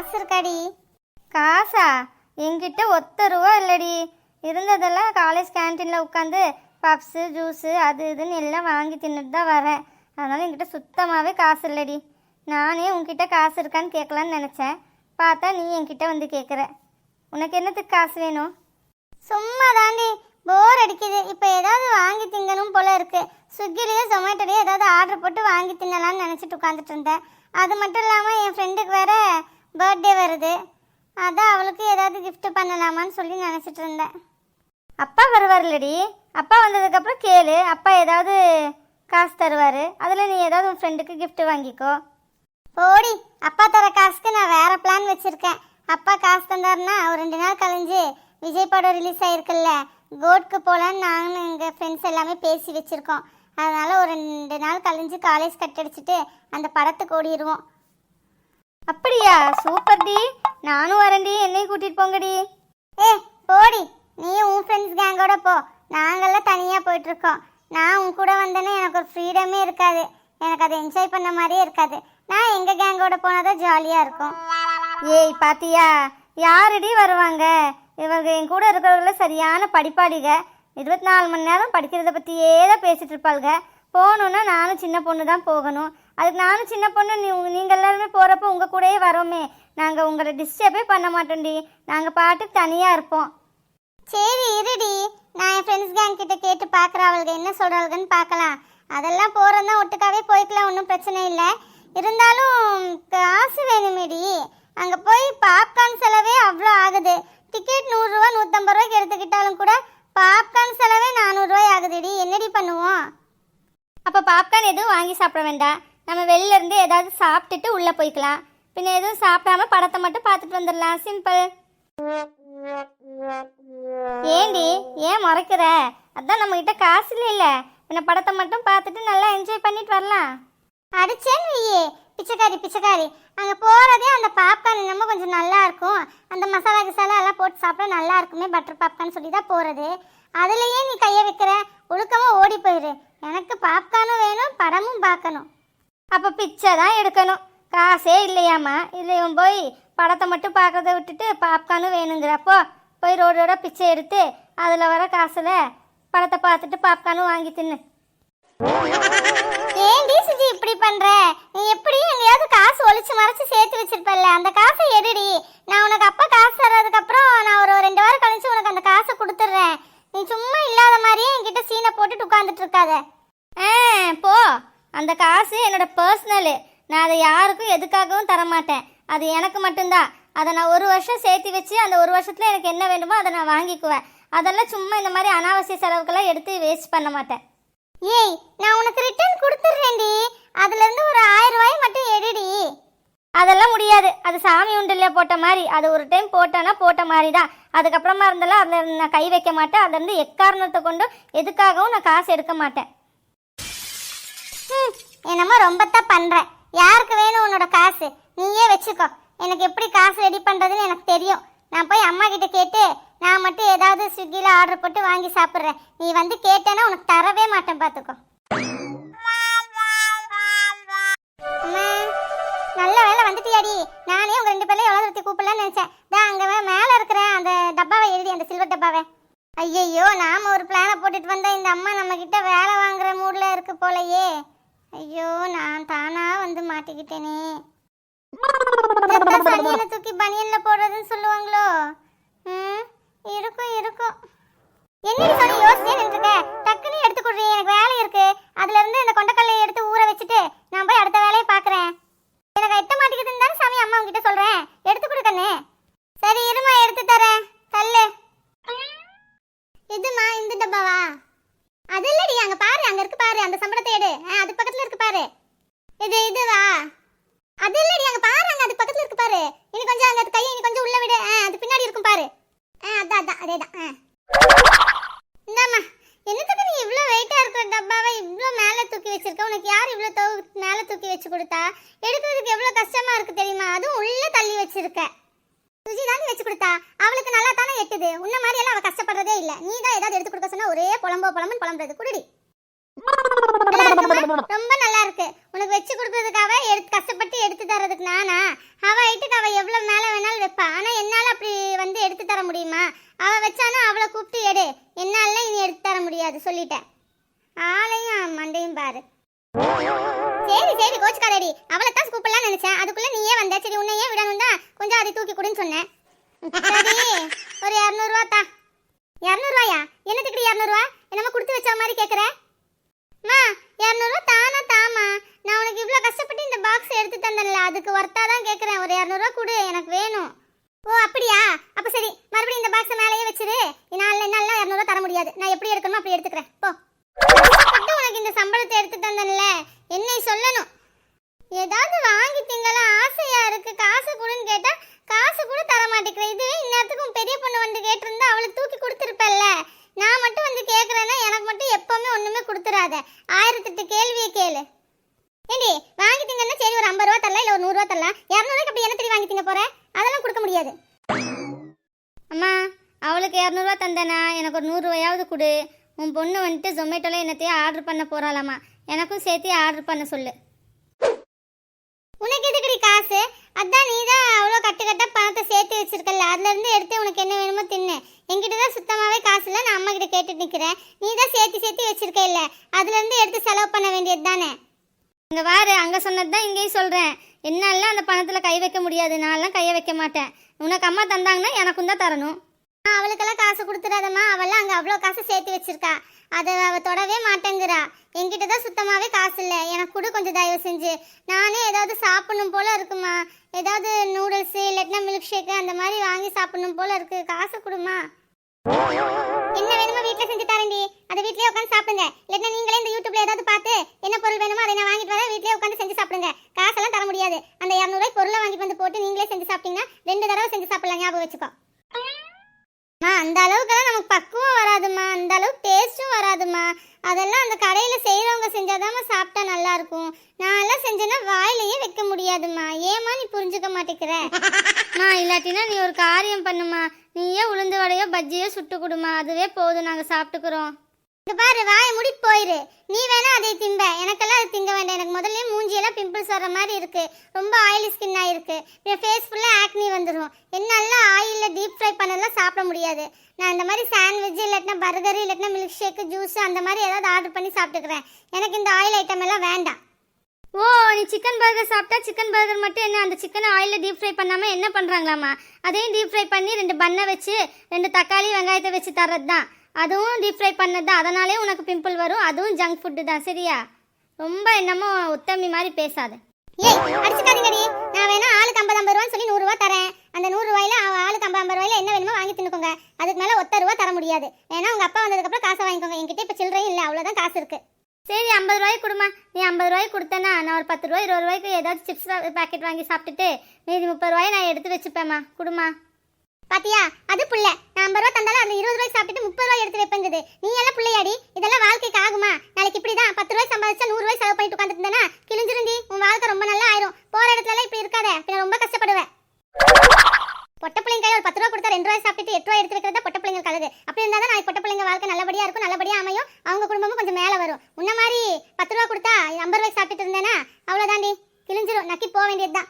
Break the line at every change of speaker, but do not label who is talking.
காசு இருக்காடி.
காசா? என்கிட்ட ஒத்த ரூபா இல்லடி. இருந்ததெல்லாம் காலேஜ் கேன்டீனில் உட்காந்து பப்ஸு ஜூஸு அது இதுன்னு எல்லாம் வாங்கி தின்னுட்டு தான் வரேன். அதனால் என்கிட்ட சுத்தமாகவே காசு இல்லடி. நானே உன்கிட்ட காசு இருக்கான்னு கேட்கலான்னு நினச்சேன். பார்த்தா நீ என்கிட்ட வந்து கேட்குற. உனக்கு என்னத்துக்கு காசு வேணும்?
சும்மா தாண்டி போர் அடிக்குது. இப்போ ஏதாவது வாங்கி திங்கணும் போல இருக்கு. ஸ்விக்கிலேயோ ஜொமேட்டோலையோ ஏதாவது ஆர்டர் போட்டு வாங்கி தின்னலாம்னு நினச்சிட்டு உட்காந்துட்டு இருந்தேன். அது மட்டும் இல்லாமல் என் ஃப்ரெண்டுக்கு வேற பர்த்டே வருது. அதான் அவளுக்கு ஏதாவது கிஃப்ட் பண்ணலாமான்னு சொல்லி நினச்சிட்டு இருந்தேன்.
அப்பா வருவார்லடி அப்பா வந்ததுக்கப்புறம் கேளு. அப்பா ஏதாவது காசு தருவார். அதில் நீ ஏதாவது உன் ஃப்ரெண்டுக்கு கிஃப்ட் வாங்கிக்கோ.
போடி அப்பா தர காசுக்கு நான் வேறு பிளான் வச்சுருக்கேன். அப்பா காசு தந்தாருன்னா ஒரு ரெண்டு நாள் கழிஞ்சு விஜய் படம் ரிலீஸ் ஆயிருக்குல்ல கோட்க்கு போகலான்னு நாங்கள் எங்கள் ஃப்ரெண்ட்ஸ் எல்லாமே பேசி வச்சுருக்கோம். அதனால் ஒரு ரெண்டு நாள் கழிஞ்சு காலேஜ் கட் அடிச்சுட்டு அந்த படத்துக்கு ஓடிடுவோம்
அப்படியா? சூப்பர் டி. நானும் வரேன்டி. என்னையும் கூட்டிட்டு போங்கடி.
ஏ போடி. நீ உன் ஃப்ரெண்ட்ஸ் கேங்கோட போ. நாங்கெல்லாம் தனியாக போயிட்டு இருக்கோம் நான் உன் கூட வந்தேன்னா எனக்கு ஒரு ஃப்ரீடமே இருக்காது. எனக்கு அதை என்ஜாய் பண்ண மாதிரியே இருக்காது. நான் எங்கள் கேங்கோட போனால் ஜாலியாக இருக்கும்.
ஏய் பாத்தியா? யாரடி வருவாங்க? இவங்க என் கூட இருக்கிறவங்கள சரியான படிப்பாளிக. இருபத்தி நாலு மணி நேரம் படிக்கிறத பற்றியே தான் பேசிட்டு இருப்பாளுங்க போகணுன்னா நானும் சின்ன பொண்ணு தான் போகணும். அதுக்கு நானும் சின்ன பொண்ணு நீ நீங்கள் எல்லாருமே போகிறப்போ உங்கள் கூடயே வரோமே. நாங்கள் உங்களை டிஸ்டர்பே பண்ண மாட்டோம்டி. நாங்கள் பாட்டுக்கு தனியாக இருப்போம்.
சரி இருடி. நான் என் ஃப்ரெண்ட்ஸ் கேங் கிட்ட கேட்டு பார்க்குறேன் அவளுக்கு என்ன சொல்கிறாளுங்கன்னு பார்க்கலாம் அதெல்லாம் போகிறதா ஒட்டுக்காவே போய்க்கலாம் ஒன்றும் பிரச்சனை இல்லை. இருந்தாலும் காசு வேணுமேடி. அங்கே போய் பாப்கார்ன் செலவே அவ்வளோ ஆகுது. டிக்கெட் நூறுரூவா நூற்றம்பது ரூபாய்க்கு எடுத்துக்கிட்டாலும் கூட பாப்கார்ன் செலவே நானூறுரூவாய் ஆகுதுடி. என்னடி பண்ணுவோம்?
அப்போ பாப்கார்ன் எதுவும் வாங்கி சாப்பிட வேண்டாம். நம்ம வெளில இருந்து ஏதாவது சாப்பிட்டுட்டு உள்ளே போய்க்கலாம். பின்ன எதுவும் சாப்பிடாம படத்தை மட்டும் பார்த்துட்டு வந்துடலாம். சிம்பிள் ஏண்டி ஏன் முறைக்கிற? அதான் நம்ம கிட்ட காசு இல்லைல்ல பின்ன படத்தை மட்டும் பார்த்துட்டு நல்லா என்ஜாய் பண்ணிட்டு வரலாம்.
அடிச்சேன்னு வையே பிச்சைக்காரி பிச்சைக்காரி. அங்கே போகிறதே அந்த பாப்கார்ன் நம்ம கொஞ்சம் நல்லா இருக்கும். அந்த மசாலா கிசாலா எல்லாம் போட்டு சாப்பிட நல்லா இருக்குமே பட்டர் பாப்கார்ன் சொல்லி தான் போகிறது அதுலேயே நீ கையை வைக்கிற ஒழுக்கமாக ஓடி போயிரு எனக்கு பாப்கார்னும் வேணும் படமும் பார்க்கணும்
இப்போ பிச்சை தான் எடுக்கணும். காசே இல்லையாம்மா. இல்லை இவன் போய் படத்தை மட்டும் பார்க்கறத விட்டுட்டு பாப்கார்னும் வேணுங்கிறப்போ போய் ரோடோட பிச்சை எடுத்து அதில் வர காசில் படத்தை பார்த்துட்டு பாப்கார்னும் வாங்கி தின்னு.
ஏன் சுஜி இப்படி பண்ற? நீ எப்படி எங்கேயாவது காசு ஒளிச்சு மறைச்சு சேர்த்து வச்சிருப்பல்ல. அந்த காசை எடுடி. நான் உனக்கு அப்பா காசு தர்றதுக்கு அப்புறம் நான் ஒரு ரெண்டு வாரம் கழிச்சு உனக்கு அந்த காசை கொடுத்துட்றேன். நீ சும்மா இல்லாத மாதிரியே என்கிட்ட சீனை போட்டுட்டு உட்காந்துட்டு இருக்காத.
ஆ போ. அந்த காசு என்னோட பர்சனலு நான் அதை யாருக்கும் எதுக்காகவும் தர மாட்டேன் அது எனக்கு மட்டும்தான். அதை நான் ஒரு வருஷம் சேர்த்து வச்சு அந்த ஒரு வருஷத்துல எனக்கு என்ன வேணுமோ அதை நான் வாங்கிக்குவேன். அதெல்லாம் சும்மா இந்த மாதிரி அனாவசிய செலவுக்கெல்லாம் எடுத்து வேஸ்ட் பண்ண மாட்டேன்.
ஏய் நான் உனக்கு ரிட்டர்ன் கொடுத்துட்றேன்டி. அதுல இருந்து ஒரு ஆயிரம் ரூபாய் மட்டும் எடுடி.
அதெல்லாம் முடியாது. அது சாமி உண்டில் போட்ட மாதிரி. அது ஒரு டைம் போட்டேன்னா போட்ட மாதிரி தான் அதுக்கப்புறமா இருந்தாலும் அதில் நான் கை வைக்க மாட்டேன். அதுலேருந்து எக்காரணத்தை கொண்டு எதுக்காகவும் நான் காசு எடுக்க மாட்டேன்.
என்னமோ ரொம்ப தான் பண்ணுறேன் யாருக்கு வேணும் உன்னோட காசு? நீயே வச்சுக்கோ. எனக்கு எப்படி காசு ரெடி பண்ணுறதுன்னு எனக்கு தெரியும். நான் போய் அம்மா கிட்ட கேட்டு நான் மட்டும் ஏதாவது ஸ்விக்கியில் ஆர்டர் போட்டு வாங்கி சாப்பிட்றேன். நீ வந்து கேட்டேன்னா உனக்கு தரவே மாட்டேன் பார்த்துக்கோ நல்ல வேலை வந்துட்டியாடி. நானே உங்கள் ரெண்டு பேரும் எவ்வளோ தூரத்தி கூப்பிடலான்னு நினச்சேன். தான் அங்கே மேலே இருக்கிற அந்த டப்பாவை எழுதி அந்த சில்வர் டப்பாவை. ஐயையோ நாம் ஒரு பிளானை போட்டுட்டு வந்தேன் இந்த அம்மா நம்மக்கிட்ட வேலை வாங்குற மூடில் இருக்கு போலையே. ஐயோ நான் தானா வந்து மாட்டிக்கிட்டேனே. சனியனை தூக்கி பனியன்ல போடுறதுன்னு சொல்லுவாங்களோ? ம் இருக்கும் இருக்கும். என்னடி சொல்லி யோசிச்சே நின்றுக்க டக்குன்னு எடுத்து கொடுறீ எனக்கு வேலை இருக்கு. அதுல இருந்து இந்த கொண்டக்கல்லையை எடுத்து ஊற வச்சுட்டு நான் போய் அடுத்த வேலையை பார்க்கறேன். எனக்கு எட்ட மாட்டேங்குதுன்னு தானே சாமி அம்மா உங்ககிட்ட சொல்றேன். எடுத்து கொடுக்கண்ணே சரி இருமா எடுத்து தரேன். தள்ளு. இதுமா இந்த டப்பாவா? அது இல்லடி அங்க அங்க இருக்கு பாரு அந்த சம்பளத்தை எடு. ஆ, அது பக்கத்துல இருக்கு பாரு. இது இதுவா அது இல்லடி அங்க பாரு அங்க அது பக்கத்துல இருக்கு பாரு. இனி கொஞ்சம் அங்க கையை இனி கொஞ்சம் உள்ள விடு. ஆ, அது பின்னாடி இருக்கும் பாரு. ஆ அதான் அதான் அதேதான் ஆ. இந்தாம்மா என்னத்துக்கு நீ இவ்ளோ வெயிட்டா இருக்கிற டப்பாவை இவ்ளோ மேல தூக்கி வச்சிருக்க? உனக்கு யார் இவ்ளோ தூ மேல தூக்கி வச்சு கொடுத்தா? எடுக்கிறதுக்கு எவ்வளவு கஷ்டமா இருக்கு தெரியுமா? அதுவும் உள்ள தள்ளி வச்சிருக்க. சுஜி தாண்டி வச்சு கொடுத்தா? அவளுக்கு நல்லா தானே எட்டுது. உன்ன மாதிரி எல்லாம் அவ கஷ்டப்படுறதே இல்ல. நீ தான் ஏதாவது எடுத்து கொடுக்க சொன்னா ஒரே புலம்போ புலம்புன்னு புலம்புறது. குடுடி. ரொம்ப நல்லா இருக்கு உனக்கு வச்சு கொடுக்கறதுக்காக எடுத்து கஷ்டப்பட்டு எடுத்து தரதுக்கு நானா? அவ ஐட்டுக்கு அவ எவ்வளவு மேல வேணாலும் வைப்பா. ஆனா என்னால அப்படி வந்து எடுத்து தர முடியுமா? அவ வச்சானா அவளை கூப்பிட்டு எடு. என்னால இனி எடுத்து தர முடியாது சொல்லிட்டேன். ஆளையும் மண்டையும் பாரு. சரி சரி கோச்சுக்காரடி அவளை தான் கூப்பிடலாம் நினைச்சேன். அதுக்குள்ள நீயே வந்த. சரி உன்னையே விடணும் தான். கொஞ்சம் அதை தூக்கி கொடுன்னு சொன்னேன். ஒரு இரநூறுவா தா. இரநூறுவாயா? என்னத்துக்கு இரநூறுவா? என்னமோ கொடுத்து வச்ச மாதிரி கேட்குற மா இரநூறுவா தானா தாமா? நான் உனக்கு இவ்வளோ கஷ்டப்பட்டு இந்த பாக்ஸ் எடுத்து தந்தேன்ல அதுக்கு ஒர்த்தா தான் கேட்குறேன் ஒரு இரநூறுவா கொடு எனக்கு வேணும் ஓ அப்படியா அப்போ சரி மறுபடியும் இந்த பாக்ஸை மேலேயே வச்சிரு என்னால் என்னால் இரநூறுவா தர முடியாது நான் எப்படி எடுக்கணுமோ அப்படி எடுத்துக்கிறேன் போ கஷ்டப்பட்டு உனக்கு இந்த சம்பளத்தை எடுத்து தந்தேன்ல என்னை சொல்லணும் ஏதாவது வாங்கி திங்கலாம் ஆசையா இருக்கு காசு கொடுன்னு கேட்டா காசு கூட தர மாட்டேங்கிற இதுவே இந்நேரத்துக்கு உன் பெரிய பொண்ணு வந்து கேட்டிருந்தா அவளுக்கு தூக்கி கொடுத்துருப்பல்ல நான் மட்டும் வந்து கேட்குறேன்னா எனக்கு மட்டும் எப்பவுமே ஒண்ணுமே கொடுத்துறாத ஆயிரத்தெட்டு கேள்வியை கேளு ஏண்டி வாங்கி திங்கன்னா சரி ஒரு ஐம்பது ரூபா தரலாம் இல்லை ஒரு நூறுரூவா தரலாம் இரநூறுவாய்க்கு அப்படி என்ன தெரிய வாங்கி திங்க போற அதெல்லாம் கொடுக்க முடியாது.
அம்மா அவளுக்கு இரநூறுவா தந்தேனா? எனக்கு ஒரு நூறுரூவாயாவது கொடு. உன் பொண்ணு வந்துட்டு ஜொமேட்டோவில் என்னத்தையும் ஆர்டர் பண்ண போகிறாளாம்மா எனக்கும் சேர்த்து ஆர்டர் பண்ண சொல்லு.
உனக்கு எதுக்குடி காசு? அதான் நீ தான் அவ்வளோ கட்டு கட்டா பணத்தை சேர்த்து வச்சிருக்கல அதுலேருந்து எடுத்து உனக்கு என்ன வேணுமோ தின்னு. என்கிட்ட தான் சுத்தமாகவே காசு இல்லை. நான் அம்மா கிட்ட கேட்டு நிற்கிறேன் நீ தான் சேர்த்து சேர்த்து வச்சிருக்க இல்லை. அதுலேருந்து எடுத்து செலவு பண்ண வேண்டியது தானே
இங்கே வாரு. அங்கே சொன்னது தான் இங்கேயும் சொல்கிறேன் என்னாலாம் அந்த பணத்தில் கை வைக்க முடியாது. நான்லாம் கையை வைக்க மாட்டேன். உனக்கு அம்மா தந்தாங்கன்னா எனக்கும் தான் தரணும்.
அவளுக்கெல்லாம் காசு கொடுத்துடாதம்மா. அவெல்லாம் அங்கே அவ்வளோ காசு சேர்த்து வச்சிருக்கா. அதை அவள் தொடவே மாட்டேங்கிறா. என்கிட்ட தான் சுத்தமாகவே காசு இல்லை. எனக்கு கூட கொஞ்சம் தயவு செஞ்சு. நானே ஏதாவது சாப்பிடணும் போல் இருக்குமா? ஏதாவது நூடுல்ஸு இல்லாட்டினா மில்க் ஷேக்கு அந்த மாதிரி வாங்கி சாப்பிடணும் போல் இருக்கு. காசு கொடுமா? என்ன வேணுமோ வீட்டில் செஞ்சு தரேன்டி. அதை வீட்லேயே உட்காந்து சாப்பிடுங்க. இல்லைன்னா நீங்களே இந்த யூடியூப்ல ஏதாவது பார்த்து என்ன பொருள் வேணுமோ அதை நான் வாங்கிட்டு வரேன் வீட்லயே உட்காந்து செஞ்சு சாப்பிடுங்க காசெல்லாம் தர முடியாது அந்த இரநூறுவாய் பொருளை வாங்கிட்டு வந்து போட்டு நீங்களே செஞ்சு சாப்பிட்டீங்கன்னா ரெண்டு தடவை செஞ்சு சாப்பிடலாம் ஞாபகம் வச்சுக்கோ அம்மா அந்த அளவுக்கெல்லாம் நமக்கு பக்குவம் வராதும்மா அந்த அளவுக்கு டேஸ்ட்டும் வராதும்மா அதெல்லாம் அந்த கடையில் செய்கிறவங்க செஞ்சாதாம்மா சாப்பிட்டா நல்லா இருக்கும் நான் எல்லாம் செஞ்சேன்னா வாயிலேயே வைக்க முடியாதும்மா. ஏம்மா நீ புரிஞ்சுக்க மாட்டேங்கிற?
அம்மா இல்லாட்டினா நீ ஒரு காரியம் பண்ணுமா நீயே உளுந்து வடையோ பஜ்ஜியோ சுட்டு கொடுமா அதுவே போதும் நாங்கள் சாப்பிட்டுக்கிறோம்.
இந்த பாரு வாயை முடி போயிரு. நீ வேணா அதை திம்ப. எனக்கெல்லாம் அது திங்க வேண்டாம். எனக்கு முதல்ல பிம்பிள்ஸ் வர மாதிரி இருக்குது ரொம்ப ஆயிலி ஸ்கின் ஆகிருக்கு என் ஃபேஸ் ஃபுல்லாக ஆக்னி வந்துடும் என்னால ஆயிலில் டீப் ஃப்ரை பண்ணலாம் சாப்பிட முடியாது. நான் இந்த மாதிரி சாண்ட்விட்ச் இல்லாட்டினா பர்கர் இல்லாட்டினா மில்க் ஷேக்கு ஜூஸ் அந்த மாதிரி ஏதாவது ஆர்டர் பண்ணி சாப்பிட்டுக்கிறேன். எனக்கு இந்த ஆயில் ஐட்டம் எல்லாம் வேண்டாம்.
ஓ நீ சிக்கன் பர்கர் சாப்பிட்டா சிக்கன் பர்கர் மட்டும் என்ன? அந்த சிக்கனை ஆயிலில் டீப் ஃப்ரை பண்ணாமல் என்ன பண்ணுறாங்களாம்மா அதையும் டீப் ஃப்ரை பண்ணி ரெண்டு பண்ணை வச்சு ரெண்டு தக்காளி வெங்காயத்தை வச்சு தர்றது தான் அதுவும் டீப் ஃப்ரை பண்ணது தான் அதனாலே உனக்கு பிம்பிள் வரும். அதுவும் ஜங்க் ஃபுட்டு தான். சரியா? ரொம்ப என்னமோ உத்தமி மாதிரி பேசாத.
ஏய் அடிச்சுக்காதீங்கடி. நான் வேணா ஆளுக்கு ஐம்பது ஐம்பது ரூபான்னு சொல்லி நூறுரூவா தரேன். அந்த நூறுரூவாயில ஆளுக்கு ஐம்பது ஐம்பது ரூபாயில என்ன வேணுமோ வாங்கி தின்னுக்கோங்க. அதுக்கு மேலே ஒத்த ரூபா தர முடியாது. ஏன்னா உங்க அப்பா வந்ததுக்கப்புறம் காசை வாங்கிக்கோங்க. என்கிட்ட இப்போ சில்லறையும் இல்லை. அவ்வளோதான் காசு இருக்கு.
சரி ஐம்பது ரூபாய்க்கு கொடுமா. நீ ஐம்பது ரூபாய்க்கு கொடுத்தேன்னா நான் ஒரு பத்து ரூபாய் இருபது ரூபாய்க்கு ஏதாச்சும் சிப்ஸ் பாக்கெட் வாங்கி சாப்பிட்டுட்டு மீதி முப்பது ரூபாயை நான் எடுத்து வச்சுப்பேம்மா. கொடுமா.
பாத்தியா? அது புள்ள. நான் ஐம்பது ரூபா தந்தாலும் அந்த இருபது ரூபாய் சாப்பிட்டு முப்பது ரூபாய் எடுத்து வைப்பேங்குது. நீ எல்லாம் பிள்ளையாடி. இதெல்லாம் வாழ்க்கைக்கு ஆகுமா? நாளைக்கு இப்படி தான் பத்து ரூபாய் சம்பாதிச்சா நூறு ரூபாய் செலவு பண்ணிட்டு உட்காந்துருந்தா கிழிஞ்சிருந்தி. உன் வாழ்க்கை ரொம்ப நல்லா ஆயிரும். போற இடத்துல இப்படி இருக்காத. பின்ன ரொம்ப கஷ்டப்படுவேன். பொட்ட பிள்ளைங்க கையில் ஒரு பத்து ரூபா கொடுத்தா ரெண்டு ரூபாய் சாப்பிட்டு எட்டு ரூபாய் எடுத்து வைக்கிறதா பொட்ட பிள்ளைங்க கழுது அப்படி இருந்தால் தான் நாளைக்கு பொட்ட பிள்ளைங்க வாழ்க்கை நல்லபடியா இருக்கும் நல்லபடியா அமையும். அவங்க குடும்பமும் கொஞ்சம் மேல வரும். உன்ன மாதிரி பத்து ரூபா கொடுத்தா ஐம்பது ரூபாய் சாப்பிட்டு இருந்தேன்னா அவ்வளோதாண்டி கிழிஞ்சிரும். நக்கி போக வேண்டியது தான்